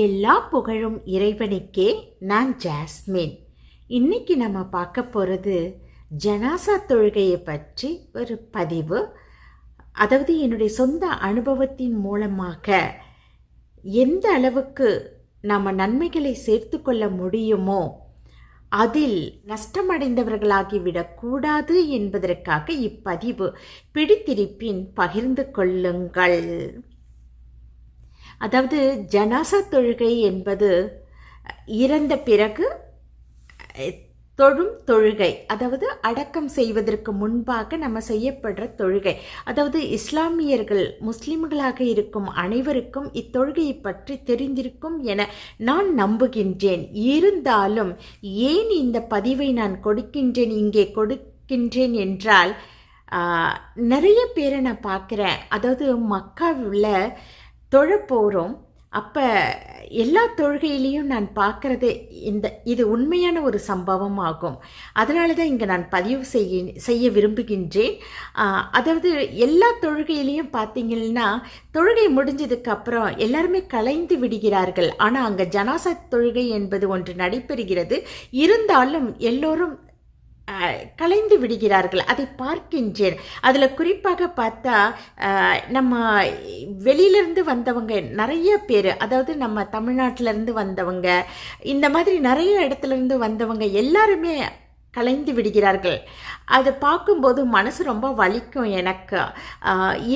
எல்லா புகழும் இறைவனுக்கே. நான் ஜாஸ்மின். இன்னைக்கு நம்ம பார்க்க போகிறது ஜனாசா தொழுகையை பற்றி ஒரு பதிவு. அதாவது என்னுடைய சொந்த அனுபவத்தின் மூலமாக எந்த அளவுக்கு நம்ம நன்மைகளை சேர்த்து கொள்ள முடியுமோ அதில் நஷ்டமடைந்தவர்களாகிவிடக்கூடாது என்பதற்காக இப்பதிவு. பிடித்திருப்பின் பகிர்ந்து கொள்ளுங்கள். அதாவது ஜனாசா தொழுகை என்பது இறந்த பிறகு தொழும் தொழுகை அதாவது அடக்கம் செய்வதற்கு முன்பாக நம்ம செய்யப்படுற தொழுகை. அதாவது இஸ்லாமியர்கள் முஸ்லிம்களாக இருக்கும் அனைவருக்கும் இத்தொழுகையை பற்றி தெரிந்திருக்கும் என நான் நம்புகின்றேன். இருந்தாலும் ஏன் இந்த பதிவை நான் கொடுக்கின்றேன் இங்கே கொடுக்கின்றேன் என்றால் நிறைய பேரை நான் பார்க்குறேன். அதாவது மக்காவில் தொழ போகிறோம் அப்போ எல்லா தொழுகையிலையும் நான் பார்க்குறது இந்த இது உண்மையான ஒரு சம்பவம் ஆகும். அதனால தான் இங்கே நான் பதிவு செய்ய செய்ய விரும்புகின்றேன். அதாவது எல்லா தொழுகையிலையும் பார்த்தீங்கன்னா தொழுகை முடிஞ்சதுக்கப்புறம் எல்லாருமே கலைந்து விடுகிறார்கள். ஆனால் அங்கே ஜனாசா தொழுகை என்பது ஒன்று நடைபெறுகிறது. இருந்தாலும் எல்லோரும் கலைந்து விடுகிறார்கள். அதை பார்க்கின்றேன். அதில் குறிப்பாக பார்த்தா நம்ம வெளியிலேருந்து வந்தவங்க நிறைய பேர் அதாவது நம்ம தமிழ்நாட்டிலேருந்து வந்தவங்க இந்த மாதிரி நிறைய இடத்துலேருந்து வந்தவங்க எல்லாருமே கலைந்து விடுகிறார்கள். அதை பார்க்கும்போது மனசு ரொம்ப வலிக்கும் எனக்கு.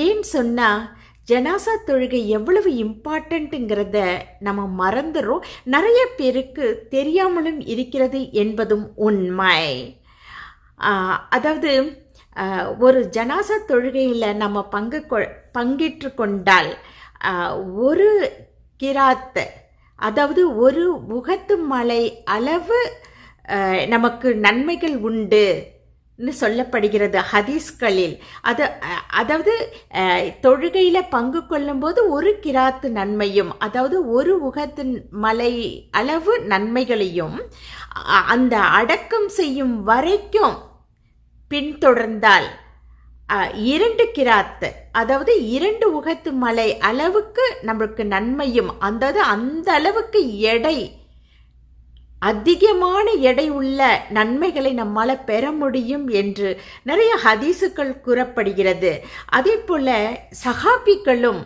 ஏன் சொன்னால் ஜனாசா தொழுகை எவ்வளவு இம்பார்ட்டண்ட்டுங்கிறத நம்ம மறந்துடுறோம் நிறைய பேருக்கு தெரியாமலும் இருக்கிறது என்பதும் உண்மை. அதாவது ஒரு ஜனாசா தொழுகையில் நம்ம பங்கு கொ பங்கேற்று கொண்டால் ஒரு கிராத் அதாவது ஒரு முகத்து மலை அளவு நமக்கு நன்மைகள் உண்டு சொல்லப்படுகிறது ஹதீஸ்களில். அது அதாவது தொழுகையில் பங்கு கொள்ளும்போது ஒரு கிராத்து நன்மையும் அதாவது ஒரு உகத்து மலை அளவு நன்மைகளையும் அந்த அடக்கம் செய்யும் வரைக்கும் பின்தொடர்ந்தால் இரண்டு கிராத்து அதாவது இரண்டு உகத்து மலை அளவுக்கு நம்மளுக்கு நன்மையும் அந்த அந்த அளவுக்கு எடை அதிகமான எடை உள்ள நன்மைகளை நம்மால் பெற முடியும் என்று நிறைய ஹதீசுக்கள் கூறப்படுகிறது. அதே போல சகாபிகளும்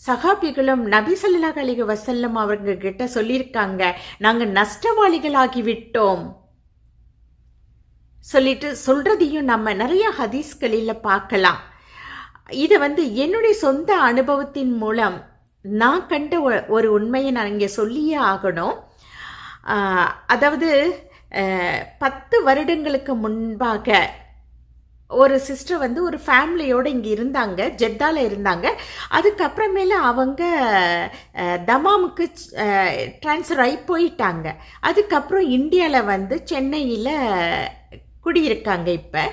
சகாபிகளும் நபி ஸல்லல்லாஹு அலைஹி வசல்லம் அவங்க கிட்ட சொல்லியிருக்காங்க நாங்கள் நஷ்டவாளிகளாகிவிட்டோம் சொல்லிட்டு சொல்கிறதையும் நம்ம நிறைய ஹதீஸ்களில் பார்க்கலாம். இதை வந்து என்னுடைய சொந்த அனுபவத்தின் மூலம் நான் கண்ட ஒ- ஒரு உண்மையை நான் இங்கே சொல்லியே ஆகணும். அதாவது பத்து வருடங்களுக்கு முன்பாக ஒரு சிஸ்டர் வந்து ஒரு ஃபேமிலியோடு இங்கே இருந்தாங்க ஜெத்தால இருந்தாங்க. அதுக்கப்புறமேல அவங்க தமாமுக்கு ட்ரான்ஸ்ஃபர் ஆகி போயிட்டாங்க. அதுக்கப்புறம் இந்தியாவில் வந்து சென்னையில் குடியிருக்காங்க இப்போ.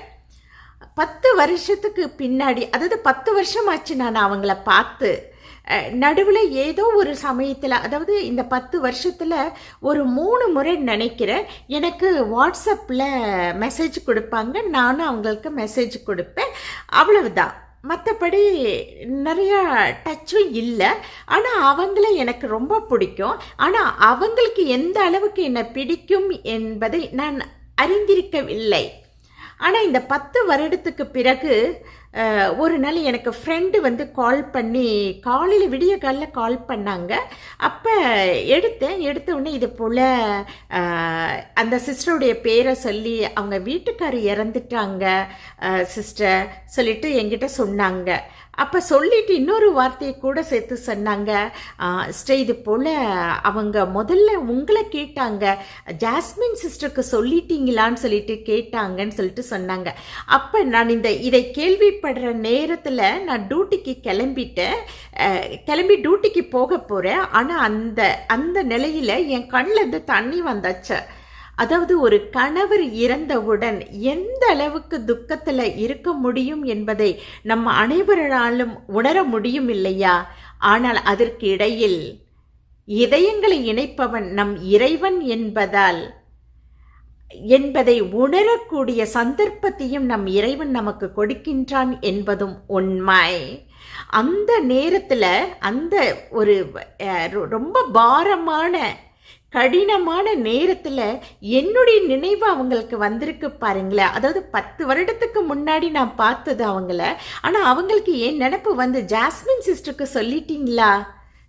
பத்து வருஷத்துக்கு பின்னாடி அதாவது பத்து வருஷம் ஆச்சு நான் அவங்கள பார்த்து நடுவில் ஏதோ ஒரு சமயத்தில் அதாவது இந்த பத்து வருஷத்தில் ஒரு மூணு முறை நினைக்கிறேன் எனக்கு வாட்ஸ்அப்பில் மெசேஜ் கொடுப்பாங்க நானும் அவங்களுக்கு மெசேஜ் கொடுப்பேன் அவ்வளவுதான். மற்றபடி நிறையா டச்சும் இல்லை. ஆனால் அவங்கள எனக்கு ரொம்ப பிடிக்கும். ஆனால் அவங்களுக்கு எந்த அளவுக்கு என்னை பிடிக்கும் என்பதை நான் அறிந்திருக்கவில்லை. ஆனால் இந்த பத்து வருடத்துக்கு பிறகு ஒரு நாள் எனக்கு ஃப்ரெண்டு வந்து கால் பண்ணி காலையில் விடிய காலில் கால் பண்ணாங்க. அப்போ எடுத்தேன். எடுத்த உடனே இது போல் அந்த சிஸ்டருடைய பேரை சொல்லி அவங்க வீட்டுக்காரர் இறந்துட்டாங்க சிஸ்டர் சொல்லிட்டு என்கிட்ட சொன்னாங்க. அப்போ சொல்லிட்டு இன்னொரு வார்த்தையை கூட சேர்த்து சொன்னாங்க. ஸ்டே இது போல் அவங்க முதல்ல உங்களை கேட்டாங்க. ஜாஸ்மின் சிஸ்டருக்கு சொல்லிட்டீங்களான்னு சொல்லிட்டு கேட்டாங்கன்னு சொல்லிட்டு சொன்னாங்க. அப்போ நான் இந்த இதை கேள்விப்படுற நேரத்தில் நான் டியூட்டிக்கு கிளம்பிட்டேன். கிளம்பி டியூட்டிக்கு போக போகிறேன் ஆனால் அந்த அந்த நிலையில் என் கண்ணில் இருந்து தண்ணி வந்தாச்சு. அதாவது ஒரு கணவர் இறந்தவுடன் எந்த அளவுக்கு துக்கத்தில் இருக்க முடியும் என்பதை நம்ம அனைவராலும் உணர முடியும் இல்லையா? ஆனால் அதற்கு இடையில் இதயங்களை இணைப்பவன் நம் இறைவன் என்பதால் என்பதை உணரக்கூடிய சந்தர்ப்பத்தையும் நம் இறைவன் நமக்கு கொடுக்கின்றான் என்பதும் உண்மை. அந்த நேரத்தில் அந்த ஒரு ரொம்ப பாரமான கடினமான நேரத்தில் என்னுடைய நினைவு அவங்களுக்கு வந்திருக்கு பாருங்களேன் அதாவது பத்து வருடத்துக்கு முன்னாடி நான் பார்த்தது அவங்கள. ஆனால் அவங்களுக்கு என் நினப்பு வந்து ஜாஸ்மின் சிஸ்டருக்கு சொல்லிட்டீங்களா?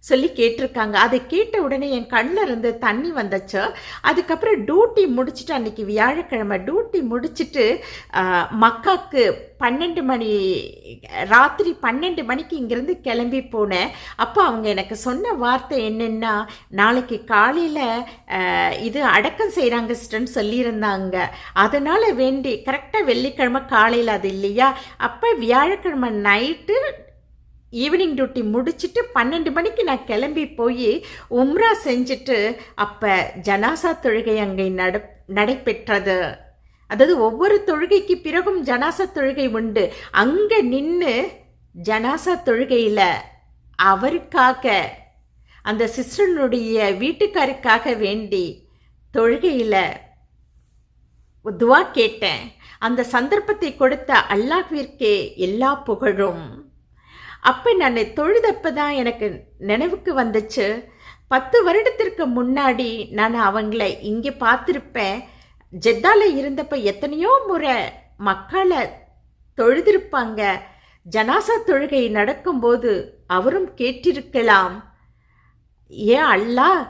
சொல்லி கேட்டிருக்காங்க. அதை கேட்ட உடனே என் கண்ணில் இருந்து தண்ணி வந்துச்சு. அதுக்கப்புறம் டியூட்டி முடிச்சுட்டு அன்னைக்கு வியாழக்கிழமை டியூட்டி முடிச்சுட்டு மக்காவுக்கு மக்காக்கு பன்னெண்டு மணி ராத்திரி பன்னெண்டு மணிக்கு இங்கேருந்து கிளம்பி போனேன். அப்போ அவங்க எனக்கு சொன்ன வார்த்தை என்னென்னா நாளைக்கு காலையில் இது அடக்கம் செய்கிறாங்க சிஸ்டர்னு சொல்லியிருந்தாங்க. அதனால் வேண்டி கரெக்டாக வெள்ளிக்கிழமை காலையில் அது இல்லையா? அப்போ வியாழக்கிழமை நைட்டு ஈவினிங் டியூட்டி முடிச்சுட்டு பன்னெண்டு மணிக்கு நான் கிளம்பி போய் உம்ரா செஞ்சுட்டு அப்போ ஜனாசா தொழுகை அங்கே நட நடைபெற்றது. அதாவது ஒவ்வொரு தொழுகைக்கு பிறகும் ஜனாசா தொழுகை உண்டு. அங்கே நின்று ஜனாசா தொழுகையில் அவருக்காக அந்த சிஸ்டனுடைய வீட்டுக்காருக்காக வேண்டி தொழுகையில் துவா கேட்டேன். அந்த சந்தர்ப்பத்தை கொடுத்த அல்லாஹ்விற்கே எல்லா புகழும். அப்போ நான் தொழுதப்போ தான் எனக்கு நினைவுக்கு வந்துச்சு. பத்து வருடத்திற்கு முன்னாடி நான் அவங்கள இங்கே பார்த்துருப்பேன். ஜெத்தால இருந்தப்ப எத்தனையோ முறை மக்களை தொழுதிருப்பாங்க. ஜனாசா தொழுகை நடக்கும்போது அவரும் கேட்டிருக்கலாம். ஏன் அல்லாஹ்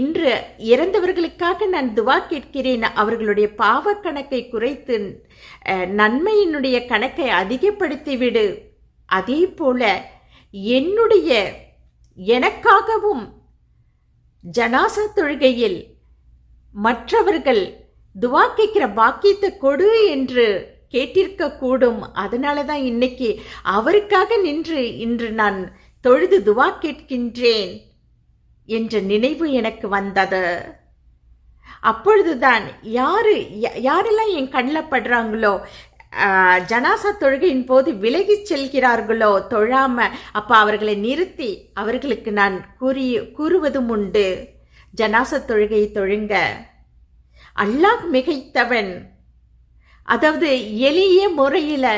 இன்று இறந்தவர்களுக்காக நான் துவா கேட்கிறேன். அவர்களுடைய பாவ கணக்கை குறைத்து நன்மையினுடைய கணக்கை அதிகப்படுத்திவிடு. அதே போல என்னுடைய எனக்காகவும் ஜனாசா தொழுகையில் மற்றவர்கள் துவா கேட்கிற பாக்கியத்தை கொடு என்று கேட்டிருக்க கூடும். அதனால தான் இன்னைக்கு அவருக்காக நின்று இன்று நான் தொழுது துவா கேட்கின்றேன் என்ற நினைவு எனக்கு வந்தது. அப்பொழுதுதான் யாரு யா- யாரெல்லாம் என் கண்ணில் படுறாங்களோ ஜனாசா தொழுகையின் போது விலகிச் செல்கிறார்களோ? தொழாம அப்போ அவர்களை நிறுத்தி அவர்களுக்கு நான் கூறி கூறுவதும் உண்டு. ஜனாசா தொழுகையை தொழுங்க. அல்லாஹ் மிகைத்தவன். அதாவது எளிய முறையில்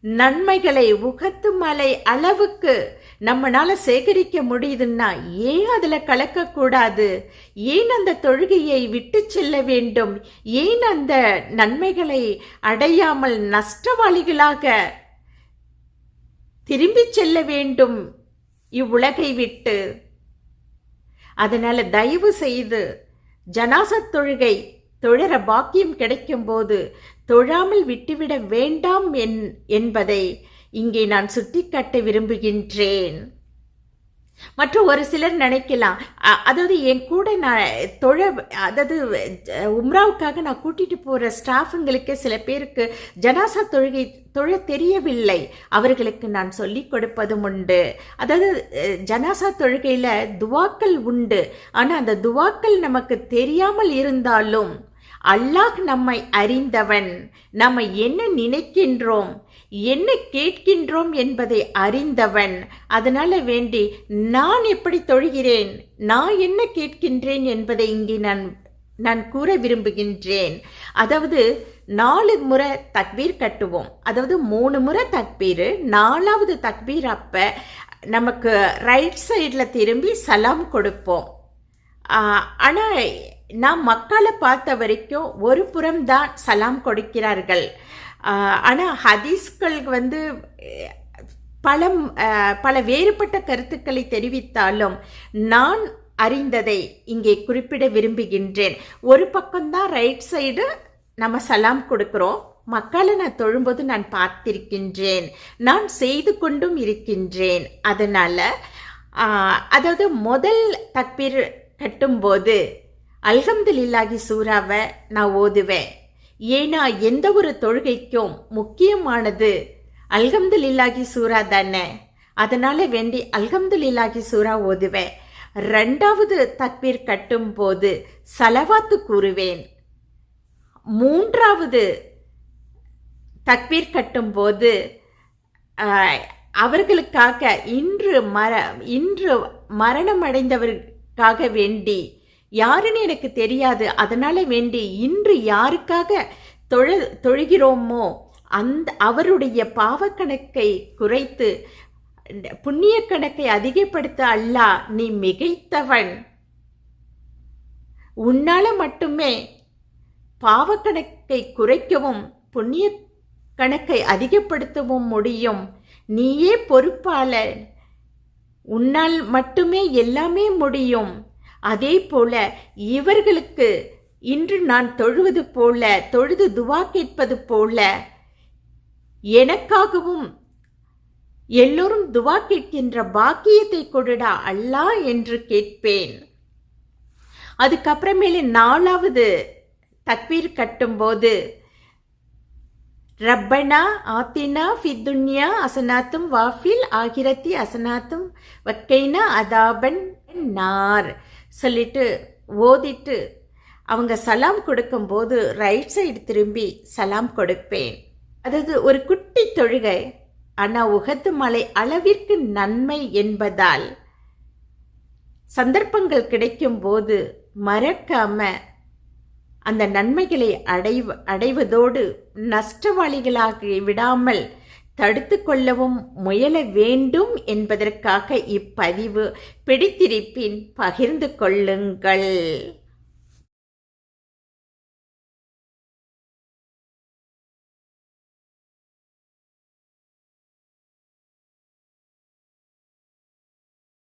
நன்மைகளை உகத்து மலை அளவுக்கு நம்மளால சேகரிக்க முடியுதுன்னா ஏன் அதுல கலக்கக்கூடாது? ஏன் அந்த தொழுகையை விட்டு செல்ல வேண்டும்? ஏன் அந்த நன்மைகளை அடையாமல் நஷ்டவாளிகளாக திரும்பிச் செல்ல வேண்டும் இவ்வுலகை விட்டு? அதனால தயவு செய்து ஜனாசத் தொழுகை தொழற பாக்கியம் கிடைக்கும்போது தொழாமல் விட்டுவிட வேண்டாம் என் என்பதை இங்கே நான் சுட்டிக்காட்ட விரும்புகின்றேன். மற்றும் ஒரு சிலர் நினைக்கலாம். அதாவது என் கூட நான் தொழ அதாவது உம்ராவுக்காக நான் கூட்டிட்டு போற ஸ்டாஃபுங்களுக்கு சில பேருக்கு ஜனாசா தொழுகை தொழ தெரியவில்லை. அவர்களுக்கு நான் சொல்லிக் கொடுப்பதும் உண்டு. அதாவது ஜனாசா தொழுகையில துவாக்கள் உண்டு. ஆனா அந்த துவாக்கள் நமக்கு தெரியாமல் இருந்தாலும் அல்லாஹ் நம்மை அறிந்தவன். நம்ம என்ன நினைக்கின்றோம்? என்ன கேட்கின்றோம் என்பதை அறிந்தவன். அதனால வேண்டி நான் எப்படி தொழுகிறேன்? நான் என்ன கேட்கின்றேன் என்பதை இங்கே நான் நான் கூற விரும்புகின்றேன். அதாவது நாலு முறை தக்பீர் கட்டுவோம். அதாவது மூணு முறை தக்பீர் நாலாவது தக்பீர் அப்ப நமக்கு ரைட் சைடில் திரும்பி சலாம் கொடுப்போம். ஆனால் நான் மக்களை பார்த்த வரைக்கும் ஒரு புறம் தான் சலாம் கொடுக்கிறார்கள். ஆனால் ஹதீஸ்கள் வந்து பல பல வேறுபட்ட கருத்துக்களை தெரிவித்தாலும் நான் அறிந்ததை இங்கே குறிப்பிட விரும்புகின்றேன். ஒரு பக்கம்தான் ரைட் சைடு நம்ம சலாம் கொடுக்குறோம். மக்களை நான் தொழும்போது நான் பார்த்திருக்கின்றேன். நான் செய்து கொண்டும் இருக்கின்றேன். அதனால் அதாவது முதல் தக்பீர் கட்டும்போது அல்ஹம்துலில்லாஹி சூறாவை நான் ஓதுவேன். ஏன்னா எந்த ஒரு தொழுகைக்கும் முக்கியமானது அல்ஹம்துலில்லாஹி சூரா தானே. அதனால வேண்டி அல்ஹம்துலில்லாஹி சூரா ஓதுவேன். ரெண்டாவது தக்பீர் கட்டும்போது சலவாத்து கூறுவேன். மூன்றாவது தக்பீர் கட்டும்போது போது அவர்களுக்காக இன்று மர இன்று மரணம் வேண்டி யாருன்னு எனக்கு தெரியாது. அதனால வேண்டி இன்று யாருக்காக தொழ தொழுகிறோமோ அந்த அவருடைய பாவக்கணக்கை குறைத்து புண்ணிய கணக்கை அதிகப்படுத்த அல்லாஹ் நீ மிகைத்தவன். உன்னால மட்டுமே பாவக்கணக்கை குறைக்கவும் புண்ணிய கணக்கை அதிகப்படுத்தவும் முடியும். நீயே பொறுப்பாளர். உன்னால் மட்டுமே எல்லாமே முடியும். அதே போல இவர்களுக்கு இன்று நான் தொழுவது போல தொழுது துவா கேட்பது போல எனக்காகவும் எல்லோரும் துவா கேட்கின்ற பாக்கியத்தை கொடுடா அல்லாஹ் என்று கேட்பேன். அதுக்கப்புறமேலே நாலாவது தக்பீர் கட்டும்போது ரப்பனா ஆத்தினா ஃபித்துன்யா அசனாத்தும் வாஃபில் ஆகிரத்தி அசனாத்தும் வக்கைனா அதாபன் நார். சொல்லிட்டு ஓதிட்டு அவங்க சலாம் கொடுக்கும்போது ரைட் சைடு திரும்பி சலாம் கொடுப்பேன். அதாவது ஒரு குட்டி தொழுகை ஆனால் உகத்து மலை அளவிற்கு நன்மை என்பதால் சந்தர்ப்பங்கள் கிடைக்கும் போது மறக்காம அந்த நன்மைகளை அடைவ அடைவதோடு நஷ்டவாளிகளாக விடாமல் தடுத்து கொள்ளவும் முயல வேண்டும் என்பதற்காக இப்பதிவு பிடித்திருப்பின் பகிர்ந்து கொள்ளுங்கள்.